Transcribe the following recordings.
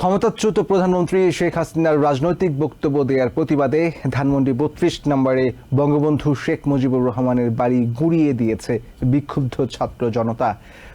ক্ষমতাচ্যুত প্রধানমন্ত্রী শেখ হাসিনার রাজনৈতিক বক্তব্য দেওয়ার প্রতিবাদে ধানমন্ডি বত্রিশ নম্বরে বঙ্গবন্ধু শেখ মুজিবুর রহমানের বাড়ি গুঁড়িয়ে দিয়েছে বিক্ষুব্ধ ছাত্র জনতা।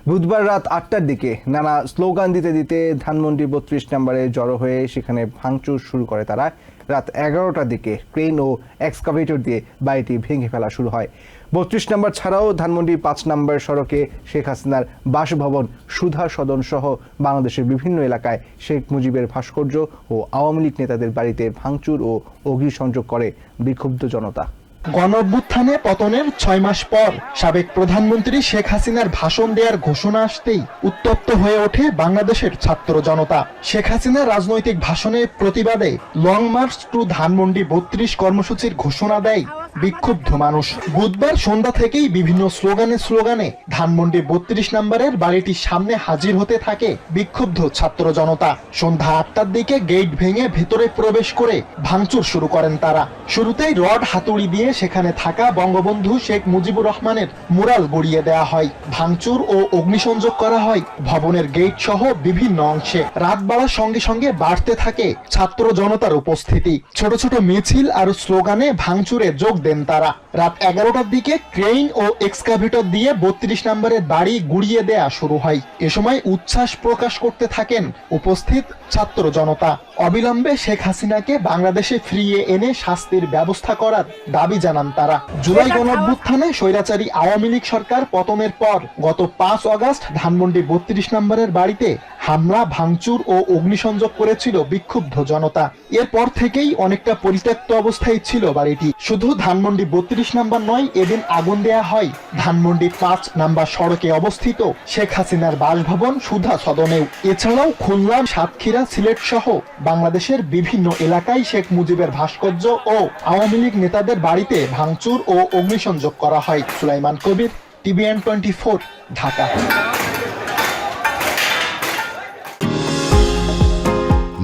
বুধবার রাত আটটার দিকে নানা স্লোগান দিতে দিতে ধানমন্ডি বত্রিশ নম্বরে জড়ো হয়ে সেখানে ভাঙচুর শুরু করে তারা। রাত এগারোটার দিকে ক্রেন ও এক্সকাভেটর দিয়ে বাড়িটি ভেঙে ফেলা শুরু হয়। বত্রিশ নম্বর ছাড়াও ধানমন্ডি পাঁচ নম্বর সড়কে শেখ হাসিনার বাসভবন, সুধা সদন সহ বাংলাদেশের বিভিন্ন এলাকায় শেখ মুজিবের ভাস্কর্য ও আওয়ামী লীগ নেতাদের বাড়িতে ভাঙচুর ও অগ্নিসংযোগ করে বিক্ষুব্ধ জনতা। গণ অভ্যুত্থানে পতনের ছয় মাস পর সাবেক প্রধানমন্ত্রী শেখ হাসিনার ভাষণ দেওয়ার ঘোষণা আসতেই উত্তপ্ত হয়ে ওঠে বাংলাদেশের ছাত্র জনতা। শেখ হাসিনার রাজনৈতিক ভাষণের প্রতিবাদে লং মার্চ টু ধানমন্ডি বত্রিশ কর্মসূচির ঘোষণা দেয় বিক্ষুব্ধ মানুষ। বুধবার সন্ধ্যা থেকেই বিভিন্ন স্লোগানে স্লোগানে ধানমন্ডি বত্রিশ নম্বরের বাড়িটির সামনে হাজির হতে থাকে বিক্ষুব্ধ ছাত্র জনতা। সন্ধ্যা আটটার দিকে গেট ভেঙে ভেতরে প্রবেশ করে ভাঙচুর শুরু করেন তারা। শুরুতেই রড হাতুড়ি দিয়ে সেখানে থাকা বঙ্গবন্ধু শেখ মুজিবুর রহমানের মুরাল গড়িয়ে দেওয়া হয়। ভাঙচুর ও অগ্নিসংযোগ করা হয় ভবনের গেট সহ বিভিন্ন অংশে। রাত বাড়ার সঙ্গে সঙ্গে বাড়তে থাকে ছাত্র জনতার উপস্থিতি। ছোট ছোট মিছিল আর স্লোগানে ভাঙচুরে যোগ দেন তারা। রাত এগারোটার দিকে ক্রেইন ও এক্সকাভেটর দিয়ে বত্রিশ নম্বরের বাড়ি গুড়িয়ে দেয়া শুরু হয়। এ সময় উচ্ছ্বাস প্রকাশ করতে থাকেন উপস্থিত ছাত্র জনতা। অবিলম্বে শেখ হাসিনাকে বাংলাদেশে ফিরিয়ে এনে শাস্তির ব্যবস্থা করার দাবি জানান তারা। জুলাই গণঅভ্যুত্থানে স্বৈরাচারী আওয়ামী লীগ সরকার পতনের পর গত পাঁচ অগস্ট ধানমন্ডি বত্রিশ নম্বরের বাড়িতে হামলা, ভাঙচুর ও অগ্নিসংযোগ করেছিল বিক্ষুব্ধ জনতা। এরপর থেকেই অনেকটা পরিত্যক্ত অবস্থায় ছিল বাড়িটি। শুধু ধানমন্ডি বত্রিশ নাম্বার নয়, এদিন আগুন দেয়া হয়। ধানমন্ডি পাঁচ নাম্বার সড়কে অবস্থিত শেখ হাসিনার বাসভবন সুধা সদনেও। এছাড়াও খুলনা, সাতক্ষীরা, সিলেট সহ বাংলাদেশের বিভিন্ন এলাকায় শেখ মুজিবের ভাস্কর্য ও আওয়ামী লীগ নেতাদের বাড়িতে ভাঙচুর ও অগ্নিসংযোগ করা হয়। Sulaiman Kabir, TVN twenty Dhaka.